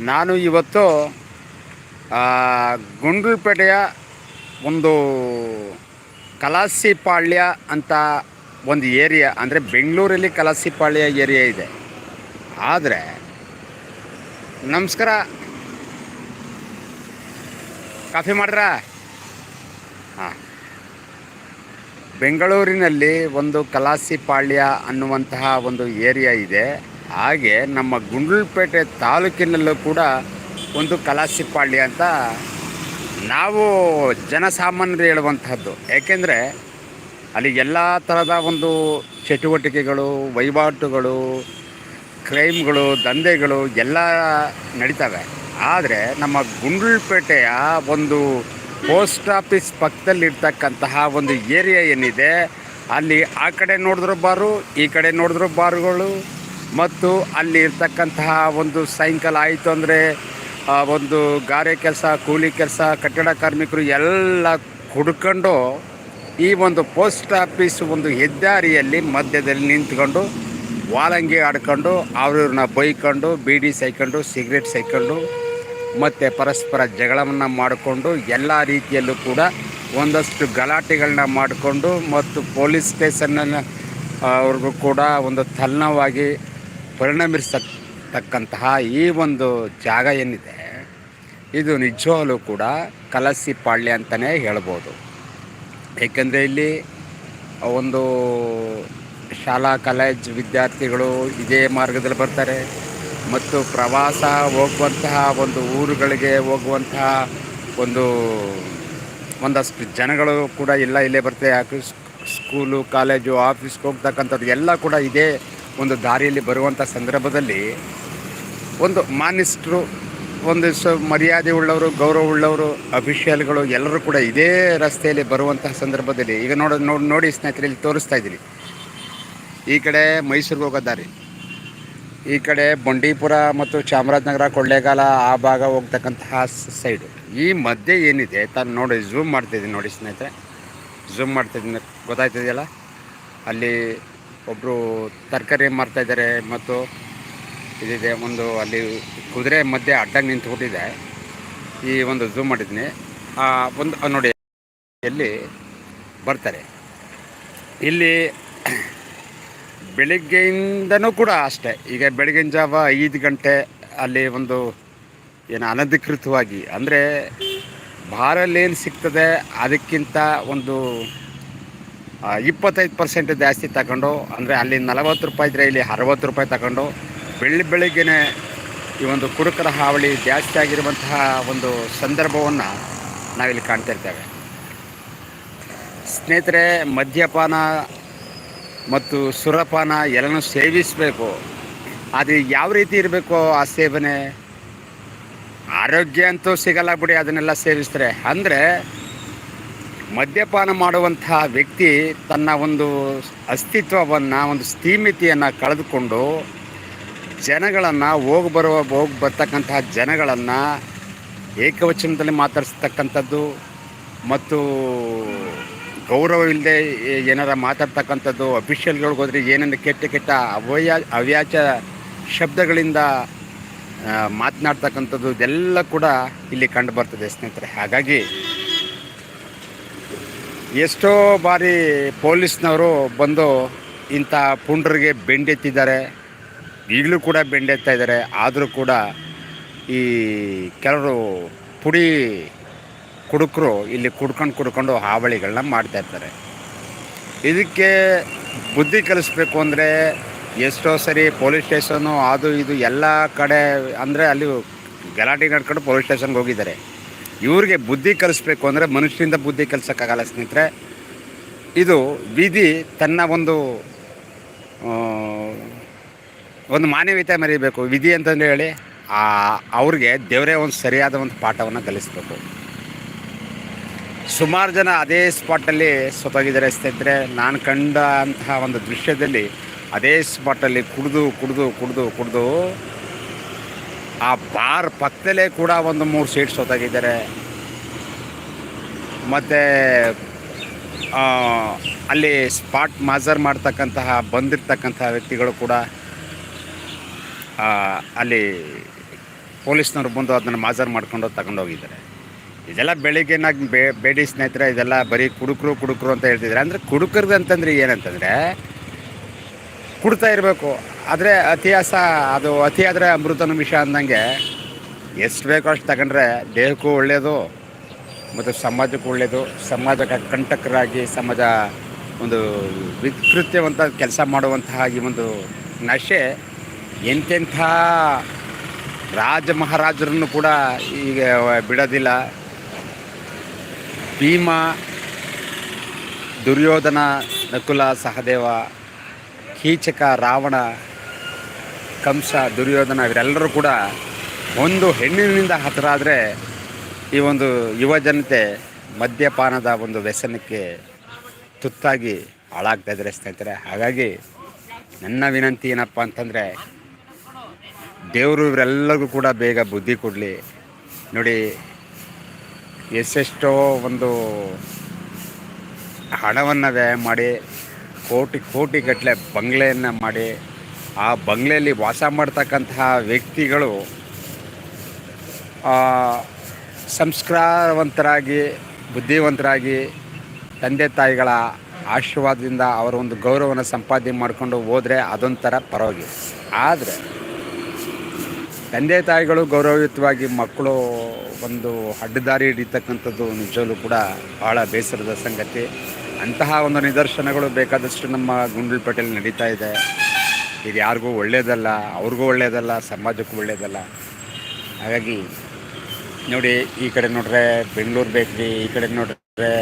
ನಾನು ಇವತ್ತು ಗುಂಡ್ಲುಪೇಟೆಯ ಒಂದು ಕಲಾಸಿಪಾಳ್ಯ ಅಂತ ಒಂದು ಏರಿಯಾ, ಅಂದರೆ ಬೆಂಗಳೂರಲ್ಲಿ ಕಲಾಸಿಪಾಳ್ಯ ಏರಿಯಾ ಇದೆ. ಆದರೆ, ನಮಸ್ಕಾರ. ಕಾಫಿ ಮಾಡ್ರ? ಹಾಂ. ಬೆಂಗಳೂರಿನಲ್ಲಿ ಒಂದು ಕಲಾಸಿಪಾಳ್ಯ ಅನ್ನುವಂತಹ ಒಂದು ಏರಿಯಾ ಇದೆ. ಹಾಗೆ ನಮ್ಮ ಗುಂಡ್ಲುಪೇಟೆ ತಾಲೂಕಿನಲ್ಲೂ ಕೂಡ ಒಂದು ಕಲಾಸಿಪಾಳ್ಯ ಅಂತ ನಾವು ಜನಸಾಮಾನ್ಯರು ಹೇಳುವಂತಹದ್ದು. ಏಕೆಂದರೆ ಅಲ್ಲಿ ಎಲ್ಲ ಥರದ ಒಂದು ಚಟುವಟಿಕೆಗಳು, ವಹಿವಾಟುಗಳು, ಕ್ರೈಮ್ಗಳು, ದಂಧೆಗಳು ಎಲ್ಲ ನಡೀತವೆ. ಆದರೆ ನಮ್ಮ ಗುಂಡ್ಲುಪೇಟೆಯ ಒಂದು ಪೋಸ್ಟ್ ಆಫೀಸ್ ಪಕ್ಕದಲ್ಲಿರ್ತಕ್ಕಂತಹ ಒಂದು ಏರಿಯಾ ಏನಿದೆ, ಅಲ್ಲಿ ಆ ಕಡೆ ನೋಡಿದ್ರು ಬಾರು, ಈ ಕಡೆ ನೋಡಿದ್ರು ಬಾರುಗಳು ಮತ್ತು ಅಲ್ಲಿ ಇರ್ತಕ್ಕಂತಹ ಒಂದು ಸಾಯಂಕಾಲ ಆಯಿತು ಅಂದರೆ ಒಂದು ಗಾರೆ ಕೆಲಸ, ಕೂಲಿ ಕೆಲಸ, ಕಟ್ಟಡ ಕಾರ್ಮಿಕರು ಎಲ್ಲ ಕುಡ್ಕೊಂಡು ಈ ಒಂದು ಪೋಸ್ಟ್ ಆಫೀಸ್ ಒಂದು ಹೆದ್ದಾರಿಯಲ್ಲಿ ಮಧ್ಯದಲ್ಲಿ ನಿಂತ್ಕೊಂಡು ವಾಲಂಗಿ ಆಡ್ಕೊಂಡು ಅವ್ರನ್ನ ಬೈಕೊಂಡು, ಬೀಡಿ ಸೈಕೊಂಡು ಸಿಗರೇಟ್ ಸೈಕೊಂಡು ಮತ್ತು ಪರಸ್ಪರ ಜಗಳವನ್ನು ಮಾಡಿಕೊಂಡು ಎಲ್ಲ ರೀತಿಯಲ್ಲೂ ಕೂಡ ಒಂದಷ್ಟು ಗಲಾಟೆಗಳನ್ನ ಮಾಡಿಕೊಂಡು ಮತ್ತು ಪೊಲೀಸ್ ಸ್ಟೇಷನ್ನ ಅವ್ರಿಗೂ ಕೂಡ ಒಂದು ತಲ್ಲಣವಾಗಿ ಪರಿಣಮಿಸತಕ್ಕಂತಹ ಈ ಒಂದು ಜಾಗ ಏನಿದೆ, ಇದು ನಿಜವಾಗಲೂ ಕೂಡ ಕಲಸಿ ಪಾಳ್ಯ ಅಂತಲೇ ಹೇಳ್ಬೋದು. ಏಕೆಂದರೆ ಇಲ್ಲಿ ಒಂದು ಶಾಲಾ, ಕಾಲೇಜ್ ವಿದ್ಯಾರ್ಥಿಗಳು ಇದೇ ಮಾರ್ಗದಲ್ಲಿ ಬರ್ತಾರೆ ಮತ್ತು ಪ್ರವಾಸ ಹೋಗುವಂತಹ ಒಂದು ಊರುಗಳಿಗೆ ಹೋಗುವಂತಹ ಒಂದು, ಒಂದಷ್ಟು ಜನಗಳು ಕೂಡ ಎಲ್ಲ ಇಲ್ಲೇ ಬರ್ತಾರೆ ಸ್ಕೂಲು, ಕಾಲೇಜು, ಆಫೀಸ್ಗೆ ಹೋಗ್ತಕ್ಕಂಥದ್ದು ಎಲ್ಲ ಕೂಡ ಇದೇ ಒಂದು ದಾರಿಯಲ್ಲಿ ಬರುವಂಥ ಸಂದರ್ಭದಲ್ಲಿ ಒಂದು ಮಾನಿಸ್ಟ್ರು ಒಂದು ಸ ಮರ್ಯಾದೆ ಉಳ್ಳವರು, ಗೌರವ ಉಳ್ಳವರು, ಅಫಿಷಿಯಲ್ಗಳು ಎಲ್ಲರೂ ಕೂಡ ಇದೇ ರಸ್ತೆಯಲ್ಲಿ ಬರುವಂತಹ ಸಂದರ್ಭದಲ್ಲಿ ಈಗ ನೋಡ ನೋಡಿ ನೋಡಿ ಸ್ನೇಹಿತರೆ ಇಲ್ಲಿ ತೋರಿಸ್ತಾ ಇದ್ದೀನಿ. ಈ ಕಡೆ ಮೈಸೂರಿಗೆ ಹೋಗೋ ದಾರಿ, ಈ ಕಡೆ ಬಂಡೀಪುರ ಮತ್ತು ಚಾಮರಾಜನಗರ ಕೊಳ್ಳೇಗಾಲ ಆ ಭಾಗ ಹೋಗ್ತಕ್ಕಂತಹ ಸೈಡು. ಈ ಮಧ್ಯೆ ಏನಿದೆ? ತಾನು ನೋಡಿ ಝೂಮ್ ಮಾಡ್ತಿದ್ದೀನಿ ನೋಡಿ ಸ್ನೇಹಿತರೆ. ಝೂಮ್ ಮಾಡ್ತಿದ್ದೀನಿ. ಗೊತ್ತಾಯ್ತಿದೆಯಲ್ಲ? ಅಲ್ಲಿ ಒಬ್ಬರು ತರಕಾರಿ ಮಾರ್ತಾಯಿದ್ದಾರೆ ಮತ್ತು ಇದಿದೆ ಒಂದು ಅಲ್ಲಿ ಕುದುರೆ ಮಧ್ಯೆ ಅಡ್ಡಂಗೆ ಹೋಗಿದೆ ಈ ಒಂದು ಝೂಮ್ ಮಾಡಿದ್ದೀನಿ ಆ ಒಂದು ನೋಡಿ, ಎಲ್ಲಿ ಬರ್ತಾರೆ. ಇಲ್ಲಿ ಬೆಳಿಗ್ಗೆಯಿಂದನೂ ಕೂಡ ಅಷ್ಟೇ. ಈಗ ಬೆಳಗಿನ ಜಾವ ಐದು ಗಂಟೆ ಅಲ್ಲಿ ಒಂದು ಏನು ಅನಧಿಕೃತವಾಗಿ, ಅಂದರೆ ಭಾರಲ್ಲಿ ಏನು ಸಿಗ್ತದೆ ಅದಕ್ಕಿಂತ ಒಂದು ಇಪ್ಪತ್ತೈದು ಪರ್ಸೆಂಟ್ ಜಾಸ್ತಿ ತಗೊಂಡು, ಅಂದರೆ ಅಲ್ಲಿ ನಲವತ್ತು ರೂಪಾಯಿ ಇದ್ದರೆ ಇಲ್ಲಿ ಅರವತ್ತು ರೂಪಾಯಿ ತಗೊಂಡು, ಬೆಳ್ಳಿ ಬೆಳಿಗ್ಗೆ ಈ ಒಂದು ಕುಡುಕರ ಹಾವಳಿ ಜಾಸ್ತಿ ಆಗಿರುವಂತಹ ಒಂದು ಸಂದರ್ಭವನ್ನು ನಾವಿಲ್ಲಿ ಕಾಣ್ತಿರ್ತೇವೆ ಸ್ನೇಹಿತರೆ, ಮದ್ಯಪಾನ ಮತ್ತು ಸುರಪಾನ ಎಲ್ಲನೂ ಸೇವಿಸಬೇಕು. ಅದು ಯಾವ ರೀತಿ ಇರಬೇಕು ಆ ಸೇವನೆ ಆರೋಗ್ಯ ಅಂತೂ ಸಿಗಲ್ಲ ಬಿಡಿ, ಅದನ್ನೆಲ್ಲ ಸೇವಿಸ್ತಾರೆ. ಅಂದರೆ ಮದ್ಯಪಾನ ಮಾಡುವಂತಹ ವ್ಯಕ್ತಿ ತನ್ನ ಒಂದು ಅಸ್ತಿತ್ವವನ್ನು, ಒಂದು ಸ್ಥೀಮಿತಿಯನ್ನು ಕಳೆದುಕೊಂಡು ಜನಗಳನ್ನು ಹೋಗಿ ಬರುವ, ಹೋಗಿ ಬರ್ತಕ್ಕಂತಹ ಜನಗಳನ್ನು ಏಕವಚನದಲ್ಲಿ ಮಾತಾಡಿಸ್ತಕ್ಕಂಥದ್ದು ಮತ್ತು ಗೌರವ ಇಲ್ಲದೆ ಏನಾರ ಮಾತಾಡ್ತಕ್ಕಂಥದ್ದು ಅಫಿಷಿಯಲ್ಗಳಿಗೆ ಹೋದರೆ ಏನೇನು ಕೆಟ್ಟ ಕೆಟ್ಟ ಅವ್ಯ ಅವ್ಯಾಚ ಶಬ್ದಗಳಿಂದ ಮಾತನಾಡ್ತಕ್ಕಂಥದ್ದು ಇದೆಲ್ಲ ಕೂಡ ಇಲ್ಲಿ ಕಂಡು ಬರ್ತದೆ ಸ್ನೇಹಿತರೆ. ಹಾಗಾಗಿ ಎಷ್ಟೋ ಬಾರಿ ಪೊಲೀಸ್ನವರು ಬಂದು ಇಂಥ ಪುಂಡ್ರಿಗೆ ಬೆಂಡೆತ್ತಿದ್ದಾರೆ. ಈಗಲೂ ಕೂಡ ಬೆಂಡೆತ್ತಾ ಇದ್ದಾರೆ. ಆದರೂ ಕೂಡ ಈ ಕೆಲವರು ಪುಡಿ ಕುಡುಕರು ಇಲ್ಲಿ ಕುಡ್ಕೊಂಡು ಕುಡ್ಕೊಂಡು ಹಾವಳಿಗಳನ್ನ ಮಾಡ್ತಾ ಇರ್ತಾರೆ ಇದಕ್ಕೆ ಬುದ್ಧಿ ಕಲಿಸ್ಬೇಕು ಅಂದರೆ ಎಷ್ಟೋ ಸರಿ ಪೊಲೀಸ್ ಸ್ಟೇಷನು, ಅದು ಇದು ಎಲ್ಲ ಕಡೆ, ಅಂದರೆ ಅಲ್ಲಿ ಗಲಾಟೆ ನಡ್ಕೊಂಡು ಪೊಲೀಸ್ ಸ್ಟೇಷನ್ಗೆ ಹೋಗಿದ್ದಾರೆ. ಇವ್ರಿಗೆ ಬುದ್ಧಿ ಕಲಿಸ್ಬೇಕು ಅಂದರೆ ಮನುಷ್ಯರಿಂದ ಬುದ್ಧಿ ಕಲಿಸೋಕ್ಕಾಗಲ್ಲ ಸ್ನೇಹಿತರೆ. ಇದು ವಿಧಿ ತನ್ನ ಒಂದು ಒಂದು ಮಾನವೀಯತೆ ಮರಿಬೇಕು. ವಿಧಿ ಅಂತಂದು ಹೇಳಿ, ಆ, ಅವ್ರಿಗೆ ದೇವರೇ ಒಂದು ಸರಿಯಾದ ಒಂದು ಪಾಠವನ್ನು ಕಲಿಸ್ಬೇಕು. ಸುಮಾರು ಜನ ಅದೇ ಸ್ಪಾಟಲ್ಲಿ ಸೊತೋಗಿದ್ದಾರೆ ಸ್ನೇಹಿತರೆ. ನಾನು ಕಂಡಂತಹ ಒಂದು ದೃಶ್ಯದಲ್ಲಿ ಅದೇ ಸ್ಪಾಟಲ್ಲಿ ಕುಡಿದು ಕುಡಿದು ಕುಡಿದು ಕುಡಿದು ಆ ಬಾರ್ ಪಕ್ಕದಲ್ಲೇ ಕೂಡ ಒಂದು ಮೂರು ಸೀಟ್ ಸೋತಾಗಿದ್ದಾರೆ. ಮತ್ತು ಅಲ್ಲಿ ಸ್ಪಾಟ್ ಮಾಜರ್ ಮಾಡ್ತಕ್ಕಂತಹ, ಬಂದಿರ್ತಕ್ಕಂತಹ ವ್ಯಕ್ತಿಗಳು ಕೂಡ ಅಲ್ಲಿ ಪೊಲೀಸ್ನವ್ರು ಬಂದು ಅದನ್ನು ಮಾಜರ್ ಮಾಡ್ಕೊಂಡು ತಗೊಂಡೋಗಿದ್ದಾರೆ ಇದೆಲ್ಲ ಬೆಳಿಗ್ಗೆ ನಾಲ್ಕು ಬೇ, ಬೇಡಿ ಸ್ನೇಹಿತರೆ, ಇದೆಲ್ಲ ಬರೀ ಕುಡುಕರು ಕುಡುಕರು ಅಂತ ಹೇಳ್ತಿದ್ದಾರೆ. ಅಂದರೆ ಕುಡುಕರ್ದು ಅಂತಂದರೆ ಏನಂತಂದರೆ, ಕುಡ್ತಾ ಇರಬೇಕು. ಆದರೆ ಅತಿಯಾಸ ಅದು ಅತಿ ಆದರೆ ಅಮೃತನ ವಿಷ ಅಂದಂಗೆ ಎಷ್ಟು ಬೇಕೋ ಅಷ್ಟು ತಗೊಂಡ್ರೆ ದೇಹಕ್ಕೂ ಒಳ್ಳೆಯದು ಮತ್ತು ಸಮಾಜಕ್ಕೂ ಒಳ್ಳೆಯದು ಸಮಾಜಕ್ಕೆ ಕಂಟಕರಾಗಿ ಸಮಾಜ ಒಂದು ವಿಕೃತ್ಯವಂತ ಕೆಲಸ ಮಾಡುವಂತಹ ಈ ಒಂದು ನಶೆ, ಎಂತೆಂಥ ರಾಜ ಮಹಾರಾಜರನ್ನು ಕೂಡ ಈಗ ಬಿಡೋದಿಲ್ಲ. ಭೀಮ, ದುರ್ಯೋಧನ, ನಕುಲ, ಸಹದೇವ, ಕೀಚಕ, ರಾವಣ ಕಂಸ, ದುರ್ಯೋಧನ ಇವರೆಲ್ಲರೂ ಕೂಡ ಒಂದು ಹೆಣ್ಣಿನಿಂದ ಹತರಾದರೆ ಈ ಒಂದು ಯುವ ಜನತೆ ಮದ್ಯಪಾನದ ಒಂದು ವ್ಯಸನಕ್ಕೆ ತುತ್ತಾಗಿ ಹಾಳಾಗ್ತಾ ಇದ್ದಾರೆ ಸ್ನೇಹಿತರೆ. ಹಾಗಾಗಿ ನನ್ನ ವಿನಂತಿ ಏನಪ್ಪ ಅಂತಂದರೆ ದೇವರು ಇವರೆಲ್ಲರಿಗೂ ಕೂಡ ಬೇಗ ಬುದ್ಧಿ ಕೊಡಲಿ. ನೋಡಿ, ಎಷ್ಟೆಷ್ಟೋ ಒಂದು ಹಣವನ್ನು ವ್ಯಯ ಮಾಡಿ, ಕೋಟಿ ಕೋಟಿ ಗಟ್ಟಲೆ ಬಂಗ್ಲೆಯನ್ನು ಮಾಡಿ ಆ ಬಂಗ್ಲೆಯಲ್ಲಿ ವಾಸ ಮಾಡ್ತಕ್ಕಂತಹ ವ್ಯಕ್ತಿಗಳು ಸಂಸ್ಕಾರವಂತರಾಗಿ, ಬುದ್ಧಿವಂತರಾಗಿ, ತಂದೆ ತಾಯಿಗಳ ಆಶೀರ್ವಾದದಿಂದ ಅವರ ಒಂದು ಗೌರವವನ್ನು ಸಂಪಾದನೆ ಮಾಡಿಕೊಂಡು ಹೋದರೆ ಅದೊಂಥರ ಪರವಾಗಿ. ಆದರೆ, ತಂದೆ ತಾಯಿಗಳು ಗೌರವಯುತವಾಗಿ ಮಕ್ಕಳು ಒಂದು ಅಡ್ಡದಾರಿ ಹಿಡಿತಕ್ಕಂಥದ್ದು ನಿಜವೂ ಕೂಡ ಭಾಳ ಬೇಸರದ ಸಂಗತಿ. ಅಂತಹ ಒಂದು ನಿದರ್ಶನಗಳು ಬೇಕಾದಷ್ಟು ನಮ್ಮ ಗುಂಡ್ಲುಪೇಟೆಯಲ್ಲಿ ನಡೀತಾ ಇದೆ. ಇದು ಯಾರಿಗೂ ಒಳ್ಳೆಯದಲ್ಲ ಅವ್ರಿಗೂ ಒಳ್ಳೆಯದಲ್ಲ ಸಮಾಜಕ್ಕೂ ಒಳ್ಳೆಯದಲ್ಲ ಹಾಗಾಗಿ ನೋಡಿ, ಈ ಕಡೆ ನೋಡ್ರೆ ಬೆಂಗಳೂರು ಬೇಕ್ರಿ, ಈ ಕಡೆ ನೋಡ್ರೆ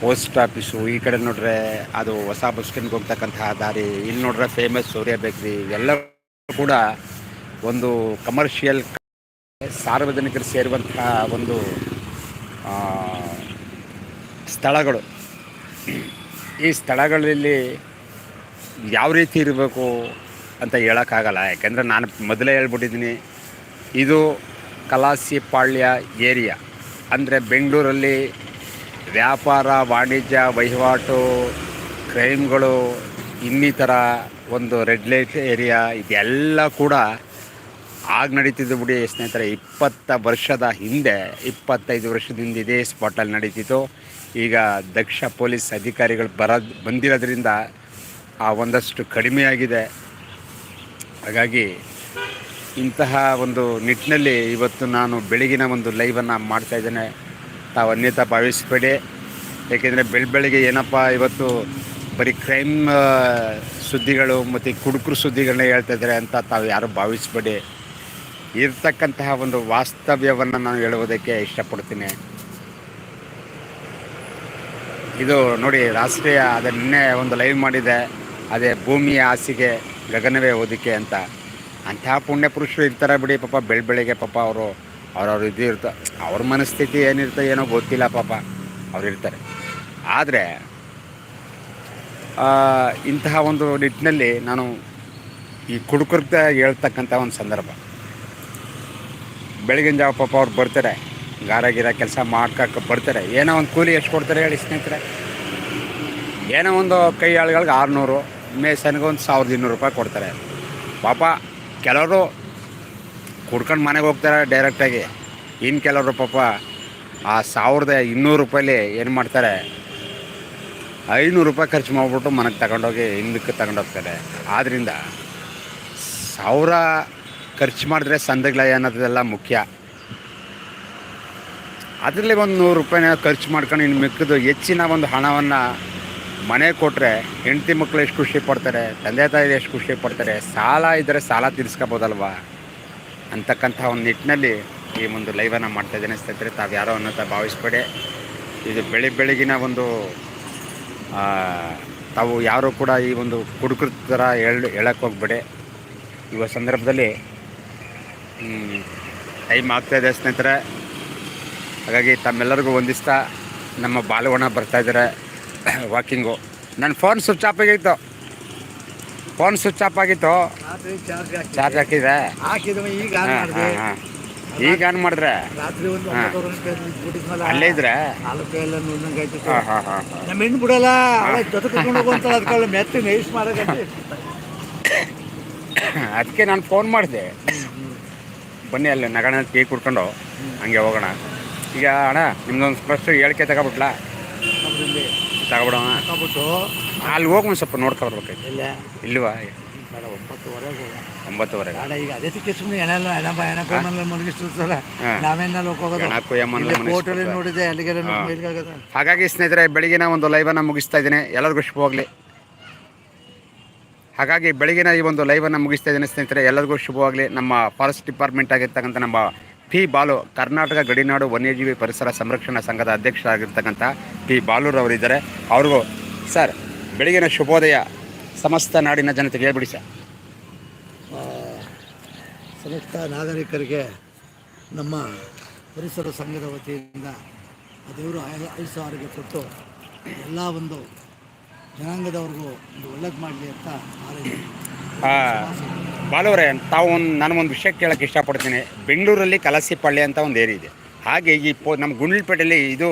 ಪೋಸ್ಟ್ ಆಫೀಸು, ಈ ಕಡೆ ನೋಡ್ರೆ ಅದು ಹೊಸ ಬಸ್ ಸ್ಟ್ಯಾಂಡ್ಗೆ ಹೋಗ್ತಕ್ಕಂತಹ ದಾರಿ, ಇಲ್ಲಿ ನೋಡ್ರೆ ಫೇಮಸ್ ಸೂರ್ಯ ಬೇಕ್ರಿ ಎಲ್ಲ ಕೂಡ ಒಂದು ಕಮರ್ಷಿಯಲ್ ಸಾರ್ವಜನಿಕರು ಸೇರುವಂತಹ ಒಂದು ಸ್ಥಳಗಳು. ಈ ಸ್ಥಳಗಳಲ್ಲಿ ಯಾವ ರೀತಿ ಇರಬೇಕು ಅಂತ ಹೇಳೋಕ್ಕಾಗಲ್ಲ. ಯಾಕೆಂದರೆ ನಾನು ಮೊದಲೇ ಹೇಳ್ಬಿಟ್ಟಿದ್ದೀನಿ, ಇದು ಕಲಾಸಿಪಾಳ್ಯ ಏರಿಯಾ. ಅಂದರೆ ಬೆಂಗಳೂರಲ್ಲಿ ವ್ಯಾಪಾರ, ವಾಣಿಜ್ಯ, ವಹಿವಾಟು, ಕ್ರೈಮ್ಗಳು, ಇನ್ನಿತರ ಒಂದು ರೆಡ್ ಲೈಟ್ ಏರಿಯಾ ಇದೆಲ್ಲ ಕೂಡ ಆಗ ನಡೀತಿದ್ದು ಬಿಡಿ ಸ್ನೇಹಿತರೆ. ಇಪ್ಪತ್ತ ವರ್ಷದ ಹಿಂದೆ, ಇಪ್ಪತ್ತೈದು ವರ್ಷದಿಂದ ಇದೇ ಸ್ಪಾಟಲ್ಲಿ ನಡೀತಿತ್ತು. ಈಗ ದಕ್ಷ ಪೊಲೀಸ್ ಅಧಿಕಾರಿಗಳು ಬರೋದು ಬಂದಿರೋದ್ರಿಂದ ಆ ಒಂದಷ್ಟು ಕಡಿಮೆಯಾಗಿದೆ. ಹಾಗಾಗಿ ಇಂತಹ ಒಂದು ನಿಟ್ಟಿನಲ್ಲಿ ಇವತ್ತು ನಾನು ಬೆಳಗಿನ ಒಂದು ಲೈವನ್ನು ಮಾಡ್ತಾ ಇದ್ದೇನೆ. ತಾವು ಅನ್ಯತಾ ಭಾವಿಸಬೇಡಿ. ಏಕೆಂದರೆ ಬೆಳ ಬೆಳಗ್ಗೆ ಏನಪ್ಪ ಇವತ್ತು ಬರೀ ಕ್ರೈಮ್ ಸುದ್ದಿಗಳು ಮತ್ತು ಕುಡುಕರು ಸುದ್ದಿಗಳನ್ನ ಹೇಳ್ತಾ ಇದ್ದಾರೆ ಅಂತ ತಾವು ಯಾರು ಭಾವಿಸಬೇಡಿ. ಇರ್ತಕ್ಕಂತಹ ಒಂದು ವಾಸ್ತವ್ಯವನ್ನು ನಾನು ಹೇಳುವುದಕ್ಕೆ ಇಷ್ಟಪಡ್ತೀನಿ. ಇದು ನೋಡಿ ರಾಷ್ಟ್ರೀಯ, ಅದನ್ನೇ ಒಂದು ಲೈವ್ ಮಾಡಿದೆ. ಅದೇ ಭೂಮಿಯ ಹಾಸಿಗೆ, ಗಗನವೇ ಓದಿಕೆ ಅಂತ. ಅಂತಹ ಪುಣ್ಯ ಪುರುಷರು ಇರ್ತಾರೆ ಬಿಡಿ ಪಾಪ ಬೆಳ ಬೆಳಿಗ್ಗೆ ಪಾಪ ಅವರು, ಅವ್ರವ್ರ ಇದು ಇರ್ತ, ಅವ್ರ ಮನಸ್ಥಿತಿ ಏನಿರ್ತೋ ಏನೋ ಗೊತ್ತಿಲ್ಲ ಪಾಪ, ಅವ್ರು ಇರ್ತಾರೆ. ಆದರೆ ಇಂತಹ ಒಂದು ನಿಟ್ಟಿನಲ್ಲಿ ನಾನು ಈ ಕುಡುಕರ್ತ ಹೇಳ್ತಕ್ಕಂಥ ಒಂದು ಸಂದರ್ಭ. ಬೆಳಗಿನ ಜಾವ ಪಾಪ ಅವ್ರು ಬರ್ತಾರೆ, ಗಾರ ಗಿರ ಕೆಲಸ ಮಾಡ್ಕಕ್ಕೆ ಬರ್ತಾರೆ, ಏನೋ ಒಂದು ಕೂಲಿ ಎಷ್ಟು ಕೊಡ್ತಾರೆ ಹೇಳಿ ಸ್ನೇಹಿತರೆ? ಏನೋ ಒಂದು ಕೈ ಆಳುಗಳಿಗೆ ಆರುನೂರು ಮೇಸನ್ಗೆ ಒಂದು ಸಾವಿರದ ಇನ್ನೂರು ರೂಪಾಯಿ ಕೊಡ್ತಾರೆ. ಪಾಪ ಕೆಲವರು ಕುಡ್ಕೊಂಡು ಮನೆಗೆ ಹೋಗ್ತಾರೆ ಡೈರೆಕ್ಟಾಗಿ. ಇನ್ನು ಕೆಲವರು ಪಾಪ ಆ ಸಾವಿರದ ಇನ್ನೂರು ರೂಪಾಯಲ್ಲಿ ಏನು ಮಾಡ್ತಾರೆ? ಐನೂರು ರೂಪಾಯಿ ಖರ್ಚು ಮಾಡಿಬಿಟ್ಟು ಮನೆಗೆ ತಗೊಂಡೋಗಿ ಹಿಂದಕ್ಕೆ ತಗೊಂಡೋಗ್ತಾರೆ. ಆದ್ದರಿಂದ ಸಾವಿರ ಖರ್ಚು ಮಾಡಿದ್ರೆ ಸಂದಗ್ಲ ಅನ್ನೋದೆಲ್ಲ ಮುಖ್ಯ. ಅದರಲ್ಲಿ ಒಂದು ನೂರು ರೂಪಾಯಿನ ಖರ್ಚು ಮಾಡ್ಕೊಂಡು ಇನ್ನು ಮಿಕ್ಕಿದ್ದು ಹೆಚ್ಚಿನ ಒಂದು ಹಣವನ್ನು ಮನೆ ಕೊಟ್ಟರೆ ಹೆಂಡತಿ ಮಕ್ಕಳು ಎಷ್ಟು ಖುಷಿ ಪಡ್ತಾರೆ, ತಂದೆ ತಾಯಿ ಎಷ್ಟು ಖುಷಿ ಪಡ್ತಾರೆ, ಸಾಲ ಇದ್ದರೆ ಸಾಲ ತೀರಿಸ್ಕೋಬೋದಲ್ವಾ? ಅಂತಕ್ಕಂಥ ಒಂದು ನಿಟ್ಟಿನಲ್ಲಿ ಈ ಒಂದು ಲೈವನ್ನು ಮಾಡ್ತಾ ಇದ್ದೇನೆ ಸ್ನೇಹಿತರೆ. ತಾವು ಯಾರೋ ಅನ್ನೋಂಥ ಭಾವಿಸ್ಬೇಡಿ. ಇದು ಬೆಳಿ ಬೆಳಗಿನ ಒಂದು ತಾವು ಯಾರೂ ಕೂಡ ಈ ಒಂದು ಕುಡುಕರ ಥರ ಹೇಳಿ ಹೇಳಕ್ಕೆ ಹೋಗ್ಬೇಡಿ. ಇವ ಸಂದರ್ಭದಲ್ಲಿ ಟೈಮ್ ಆಗ್ತಾಯಿದೆ ಸ್ನೇಹಿತರೆ. ಹಾಗಾಗಿ ತಮ್ಮೆಲ್ಲರಿಗೂ ಒಂದಿಸ್ತಾ ನಮ್ಮ ಬಾಲವಣ ಬರ್ತಾ ಇದ್ದಾರೆ. ವಾಕಿಂಗು ನನ್ನ ಫೋನ್ ಸ್ವಿಚ್ ಆಫ್ ಆಗಿತ್ತು. ಫೋನ್ ಸ್ವಿಚ್ ಆಫ್ ಆಗಿತ್ತು. ಚಾರ್ಜ್ ಹಾಕಿ ಹಾಕಿದ್ರೆ? ಹಾಕಿದ್ವಿ ಈಗ ಆನ್ ಆನ್ ಮಾಡಿದ್ರೆ? ಅಲ್ಲೇ ಇದ್ರೆ? ಹೆಣ್ಣು ಬಿಡಲ್ಲ ಮೆತ್ತಿ ನೈಸ್ ಅದಕ್ಕೆ ನಾನು ಫೋನ್ ಮಾಡಿದೆ. ಬನ್ನಿ ಅಲ್ಲಿ ನಗಣ ಕೇಕ್ ಕುಡ್ಕೊಂಡು ಹಂಗೆ ಹೋಗೋಣ. ಈಗ ಅಣ್ಣ ನಿಮ್ದೊಂದು ಫಸ್ಟ್ ಹೇಳಿಕೆ ತಗೊಬಿಟ್ಲಾ? ತಗೊಬಿಡೋಣ ತಗೊಬಿಟ್ಟು ಅಲ್ಲಿ ಹೋಗಿ ಒಂದು ಸ್ವಲ್ಪ ನೋಡ್ಕೊಬರ್ಬೇಕಾಯ್ತು ಇಲ್ಲ ಇಲ್ವಾ ಬೇಡ ಒಂಬತ್ತುವರೆಗೆ ಹೋಗೋಣ ಒಂಬತ್ತುವರೆಗೆ ಬೇಡ ಈಗ ಅದೇ ತಿಕ್ಕೆ ಸುಮ್ಮನೆ ಎಣೆಲ್ಲ ಎಣಪ ಎಣಕೊಂಡಲ್ಲಿ ಮಲಗಿಸ್ತಿರ್ತಾರ ಹಾ. ನಾವೇನಲ್ಲಿ ಹೋಗೋದು ಎಣ ಫೋಟೋಲಿ ನೋಡಿದೆ. ಹಾಗಾಗಿ ಸ್ನೇಹಿತರೆ ಬೆಳಗಿನ ಒಂದು ಲೈವನ್ನು ಮುಗಿಸ್ತಾ ಇದ್ದೀನಿ ಎಲ್ಲರಿಗೂ ಶುಭವಾಗಲಿ ಹಾಗಾಗಿ ಬೆಳಗಿನ ಈ ಒಂದು ಲೈವನ್ನು ಮುಗಿಸ್ತಾ ಇದ್ದೀನಿ ಸ್ನೇಹಿತರೆ ಎಲ್ಲರಿಗೂ ಶುಭವಾಗಲಿ ನಮ್ಮ ಫಾರೆಸ್ಟ್ ಡಿಪಾರ್ಟ್ಮೆಂಟ್ ಆಗಿರ್ತಕ್ಕಂಥ ನಮ್ಮ ಪಿ ಬಾಲು ಕರ್ನಾಟಕ ಗಡಿನಾಡು ವನ್ಯಜೀವಿ ಪರಿಸರ ಸಂರಕ್ಷಣಾ ಸಂಘದ ಅಧ್ಯಕ್ಷರಾಗಿರ್ತಕ್ಕಂಥ ಪಿ ಬಾಲೂರವರಿದ್ದಾರೆ ಅವ್ರಿಗೂ ಸರ್ ಬೆಳಗಿನ ಶುಭೋದಯ ಸಮಸ್ತ ನಾಡಿನ ಜನತೆಗೆ ಹೇಳ್ಬಿಡಿ ಸರ್. ಸಮಸ್ತ ನಾಗರಿಕರಿಗೆ ನಮ್ಮ ಪರಿಸರ ಸಂಘದ ವತಿಯಿಂದ ದೇವರು ಆಯುಷ್ಯ ಆರೋಗ್ಯ ಕೊಟ್ಟು ಎಲ್ಲ ಒಂದು ಜನಾಂಗದವ್ರಿಗೂ ಒಂದು ಒಳ್ಳೇದು ಮಾಡಲಿ ಅಂತ ಹಾರೈಸಿ ಬಾಲವರೇ, ತಾವು ಒಂದು ನನಗೊಂದು ವಿಷಯ ಕೇಳೋಕ್ಕೆ ಇಷ್ಟಪಡ್ತೀನಿ. ಬೆಂಗಳೂರಲ್ಲಿ ಕಲಸಿಪಳ್ಳಿ ಅಂತ ಒಂದು ಏರಿ ಇದೆ. ಹಾಗೆ ಈ ಪೋ ನಮ್ಮ ಗುಂಡ್ಲಪೇಟೆಯಲ್ಲಿ ಇದು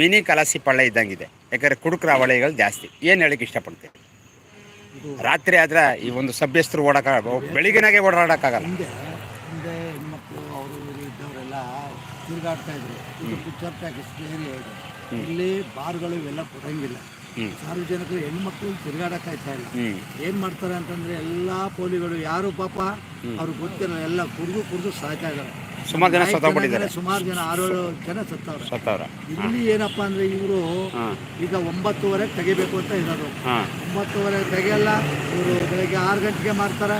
ಮಿನಿ ಕಲಸಿಪಳ್ಳಿ ಇದ್ದಂಗಿದೆ. ಯಾಕಂದರೆ ಕುಡುಕರ ಅವಳಿಗಳು ಜಾಸ್ತಿ. ಏನು ಹೇಳಕ್ಕೆ ಇಷ್ಟಪಡ್ತೀನಿ ರಾತ್ರಿ ಆದರೆ ಈ ಒಂದು ಸಭ್ಯಸ್ಥರು ಓಡಾಕ ಬೆಳಿಗ್ಗೆನಾಗೆ ಓಡಾಡೋಕ್ಕಾಗಲ್ಲ. ತಿರುಗಾಡ್ತಾ ಇದ್ರು. ಇಲ್ಲಿ ಬಾರ್ಗಳು ಇವೆಲ್ಲ ಕೊಡಂಗಿಲ್ಲ. ಸಾರ್ವಜನಿಕರು ಹೆಣ್ಮಕ್ಳು ತಿರುಗಾಡಕ್ಕಾಯ್ತಾ ಇಲ್ಲ. ಹ್ಞೂ ಏನ್ ಮಾಡ್ತಾರೆ ಅಂತಂದ್ರೆ ಎಲ್ಲಾ ಪೋಲಿಗಳು ಯಾರು ಪಾಪ ಅವ್ರಿಗೆ ಗೊತ್ತಿಲ್ಲ ಎಲ್ಲ ಕುಡಿದು ಕುಡಿದು ಸಾಯ್ತಾ ಇದಾರೆ ಸುಮಾರು ಜನ ಸತ್ತೋಗ್ಬಿಟ್ಟಿದ್ದಾರೆ. ಸುಮಾರು ಜನ ಆರು ಜನ ಸತ್ತವ್ರೆ. ಸತ್ತವ್ರ. ಇಲ್ಲಿ ಏನಪ್ಪಾ ಅಂದ್ರೆ ಇವರು ಈಗ ಒಂಬತ್ತುವರೆ ತೆಗಿಬೇಕು ಅಂತ ಇರೋದು. ಒಂಬತ್ತುವರೆ ತೆಗೆಯಲ್ಲ ಇವರು ಬೆಳಗ್ಗೆ ಆರು ಗಂಟೆಗೆ ಮಾರ್ತಾರೆ.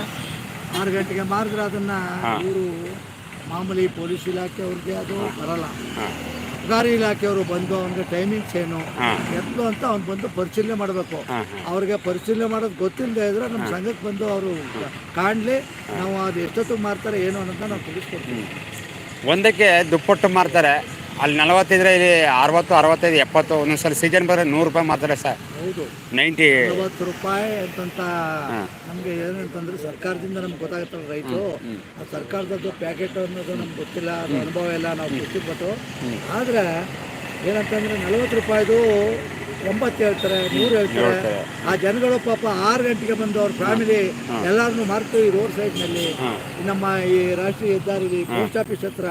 ಆರು ಗಂಟೆಗೆ ಮಾರಿದ್ರೆ ಅದನ್ನ ಇವರು ಮಾಮೂಲಿ ಪೊಲೀಸ್ ಇಲಾಖೆ ಅವ್ರಿಗೆ ಅದು ಬರಲ್ಲ. ಸರ್ಕಾರಿ ಇಲಾಖೆಯವರು ಬಂದು ಅವನಿಗೆ ಟೈಮಿಂಗ್ಸ್ ಏನು? ಎತ್ತು ಅಂತ ಅವ್ನು ಬಂದು ಪರಿಶೀಲನೆ ಮಾಡಬೇಕು. ಅವ್ರಿಗೆ ಪರಿಶೀಲನೆ ಮಾಡೋದು ಗೊತ್ತಿಲ್ಲದೆ ಇದ್ರೆ ನಮ್ಮ ಸಂಘಕ್ಕೆ ಬಂದು ಅವರು ಕಾಣಲಿ ನಾವು ಅದು ಎಷ್ಟೊತ್ತಿಗೆ ಮಾರ್ತಾರೆ ಏನು ಅನ್ನೋದನ್ನ ನಾವು ತಿಳಿಸ್ಕೊಡ್ತೀವಿ. ಒಂದಕ್ಕೆ ದುಪ್ಪಟ್ಟು ಮಾರ್ತಾರೆ. ಅಲ್ಲಿ ನಲವತ್ತಿದ್ರೆ ಇಲ್ಲಿ ಅರವತ್ತು ಅರವತ್ತೈದು ಎಪ್ಪತ್ತು ಒಂದೊಂದ್ಸಲ ಸೀಸನ್ ಬರೋ ನೂರು ರೂಪಾಯಿ ಮಾತ್ರ ಸರ್. ಹೌದು. ನೈಂಟಿ ನಲವತ್ತು ರೂಪಾಯಿ ಅಂತಂತ ನಮಗೆ ಏನಂತಂದ್ರೆ ಸರ್ಕಾರದಿಂದ ನಮ್ಗೆ ಗೊತ್ತಾಗುತ್ತಲ್ಲ ರೈತರು. ಆ ಸರ್ಕಾರದದ್ದು ಪ್ಯಾಕೆಟ್ ಅನ್ನೋದು ನಮ್ಗೆ ಗೊತ್ತಿಲ್ಲ ಅನುಭವ ಇಲ್ಲ ನಾವು ಗೊತ್ತಿಪ್ಪಟ್ಟು ಆದ್ರೆ ಏನಂತಂದ್ರೆ ನಲವತ್ತು ರೂಪಾಯಿದು ಒಂಬತ್ತು ಹೇಳ್ತಾರೆ ನೂರು ಹೇಳ್ತಾರೆ. ಆ ಜನಗಳು ಪಾಪ ಆರು ಗಂಟೆಗೆ ಬಂದು ಅವ್ರ ಫ್ಯಾಮಿಲಿ ಎಲ್ಲಾರನ್ನು ಮಾರ್ತು ಈ ರೋಡ್ ಸೈಡ್ನಲ್ಲಿ ನಮ್ಮ ಈ ರಾಷ್ಟ್ರೀಯ ಹೆದ್ದಾರಿ ಪೋಸ್ಟ್ ಆಫೀಸ್ ಹತ್ರ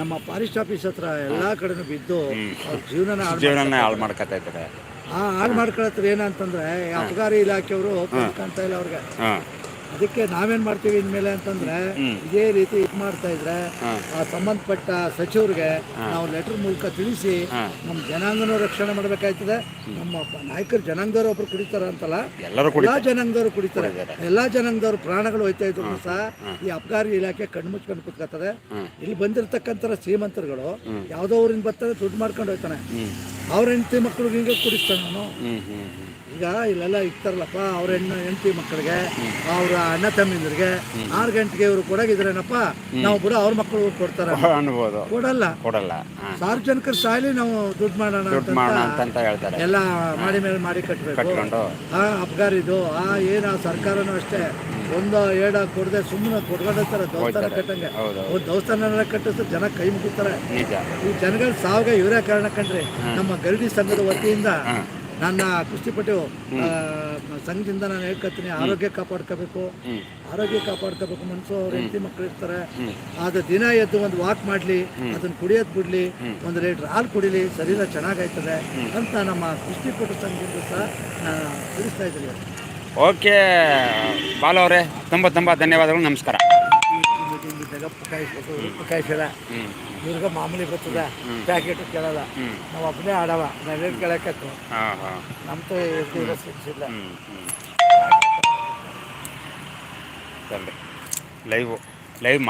ನಮ್ಮ ಫಾರೆಸ್ಟ್ ಆಫೀಸ್ ಹತ್ರ ಎಲ್ಲಾ ಕಡೆನೂ ಬಿದ್ದು ಅವ್ರ ಜೀವನ ಹಾಳ್ ಮಾಡ್ಕೊತಾ ಇದ್ದಾರೆ. ಆ ಹಾಳು ಮಾಡ್ಕೊಳತ್ರ ಏನಂತಂದ್ರೆ ಅಬಕಾರಿ ಇಲಾಖೆಯವರು ಕಾಣ್ತಾ ಇಲ್ಲ ಅವ್ರಿಗೆ. ಅದಕ್ಕೆ ನಾವೇನ್ ಮಾಡ್ತೀವಿ ಇನ್ಮೇಲೆ ಅಂತಂದ್ರೆ ಇದೇ ರೀತಿ ಇದು ಮಾಡ್ತಾ ಇದ್ರೆ ಆ ಸಂಬಂಧಪಟ್ಟ ಸಚಿವರಿಗೆ ನಾವು ಲೆಟರ್ ಮೂಲಕ ತಿಳಿಸಿ ನಮ್ಮ ಜನಾಂಗನ ರಕ್ಷಣೆ ಮಾಡ್ಬೇಕಾಯ್ತದೆ. ನಮ್ಮ ನಾಯಕರು ಜನಾಂಗದವರು ಒಬ್ರು ಕುಡಿತಾರ ಅಂತಲ್ಲ ಎಲ್ಲಾ ಜನಾಂಗದವರು ಕುಡಿತಾರೆ. ಎಲ್ಲಾ ಜನಾಂಗದವ್ರ ಪ್ರಾಣಗಳು ಹೋಯ್ತಾ ಇದ್ರು ಸಹ ಈ ಅಬ್ಕಾರಿ ಇಲಾಖೆ ಕಣ್ಣು ಮುಚ್ಕೊಂಡು ಕುತ್ಕೋತದೆ ಇಲ್ಲಿ ಬಂದಿರತಕ್ಕಂಥ ಶ್ರೀಮಂತರುಗಳು ಯಾವ್ದೋ ಊರಿಂದ ಬರ್ತಾರೆ ದುಡ್ಡು ಮಾಡ್ಕೊಂಡು ಹೋಯ್ತಾನೆ. ಅವ್ರ ಹೆಂಡತಿ ಮಕ್ಕಳು ಹಿಂಗೆ ಕುಡಿಸ್ತಾನೆ ನಾನು ಈಗ ಇಲ್ಲೆಲ್ಲ ಇಕ್ತಾರಲ್ಲಪ್ಪ ಅವ್ರ ಹೆಣ್ಣು ಹೆಂಡತಿ ಮಕ್ಕಳಿಗೆ ಅವ್ರ ಅಣ್ಣ ತಮ್ಮಿಂದ್ರಿಗೆ ಆರು ಗಂಟೆಗೆ ಇವರು ಕೊಡಗಿದ್ರೇನಪ್ಪ ನಾವು ಕೂಡ ಅವ್ರ ಮಕ್ಕಳು ಕೊಡ್ತಾರ. ಅನ್ಬೋದು. ಕೊಡಲ್ಲ. ಕೊಡಲ್ಲ. ಸಾರ್ವಜನಿಕರ ಶಾಲೆ ನಾವು ದುಡ್ಡು ಮಾಡೋಣ ದುಡ್ಡು ಅಂತ ಮಾಡೋಣ ಅಂತ ಅಂತ ಹೇಳ್ತಾರೆ. ಎಲ್ಲ ಮಾಡಿ ಮೇಲೆ ಮಾಡಿ ಕಟ್ಬೇಕು. ಆ ಅಪಘಾರ ಅಬ್ಗಾರಿದು ಆ ಏನು ಆ ಸರ್ಕಾರನೂ ಅಷ್ಟೇ. ಒಂದು ಏಡ ಕೊಡದೆ ಸುಮ್ಮನೆ ಕೊಡ್ಕೊಂಡಿರ್ತಾರೆ ದೇವಸ್ಥಾನ ಕಟ್ಟಂಗೆ. ಒಂದು ದೇವಸ್ಥಾನ ಕಟ್ಟಿದ್ರೆ ಜನ ಕೈ ಮುಗಿತಾರೆ. ಈ ಜನಗಳ ಸಾವಿಗೆ ಇವರೇ ಕಾರಣ ಕಂಡ್ರಿ ನಮ್ಮ ಗರಡಿ ಸಂಘದ ವತಿಯಿಂದ ನನ್ನ ಕುಸ್ತಿಪಟು ಸಂಘದಿಂದ ನಾನು ಹೇಳ್ಕೊತೀನಿ ಆರೋಗ್ಯ ಕಾಪಾಡ್ಕೋಬೇಕು. ಆರೋಗ್ಯ ಕಾಪಾಡ್ಕೋಬೇಕು ಮನಸ್ಸು ಅವ್ರ ಹೆಂಡತಿ ಮಕ್ಕಳು ಇರ್ತಾರೆ. ಅದು ದಿನ ಎದ್ದು ಒಂದು ವಾಕ್ ಮಾಡಲಿ ಅದನ್ನ ಕುಡಿಯೋದು ಬಿಡ್ಲಿ ಒಂದು ಲೀಟ್ರ್ ಹಾಲು ಕುಡಿಲಿ ಶರೀರ ಚೆನ್ನಾಗಾಯ್ತದೆ ಅಂತ ನಮ್ಮ ಕುಸ್ತಿಪಟು ಸಂಘದಿಂದ ಸಹ ನಾನು ತಿಳಿಸ್ತಾ ಇದ್ದೀನಿ. ಓಕೆ ಬಾಲ ಅವರೇ ತುಂಬ ತುಂಬ ಧನ್ಯವಾದಗಳು ನಮಸ್ಕಾರ. ಮೀಟಿಂಗ್ ಇದ್ದಾಗ ಪಕಾಯಿಸ್ಬೇಕು ಪಕಾಯಿಸಲ್ಲ ಹ್ಞೂ ಇವ್ರಿಗೆ ಮಾಮೂಲಿ ಬರ್ತದ. ಪ್ಯಾಕೆಟ್ ಕೇಳಲ್ಲ. ನಾವು ಒಬ್ಬನೇ ಆಡವ. ನಾವೇನು ಕೇಳಕತ್ತು? ನಮ್ಮ ಇರೋ ಸಿಕ್ಸಿಲ್ಲ ಹ್ಞೂ ಹ್ಞೂ ಲೈವ್ ಮಾಡಿ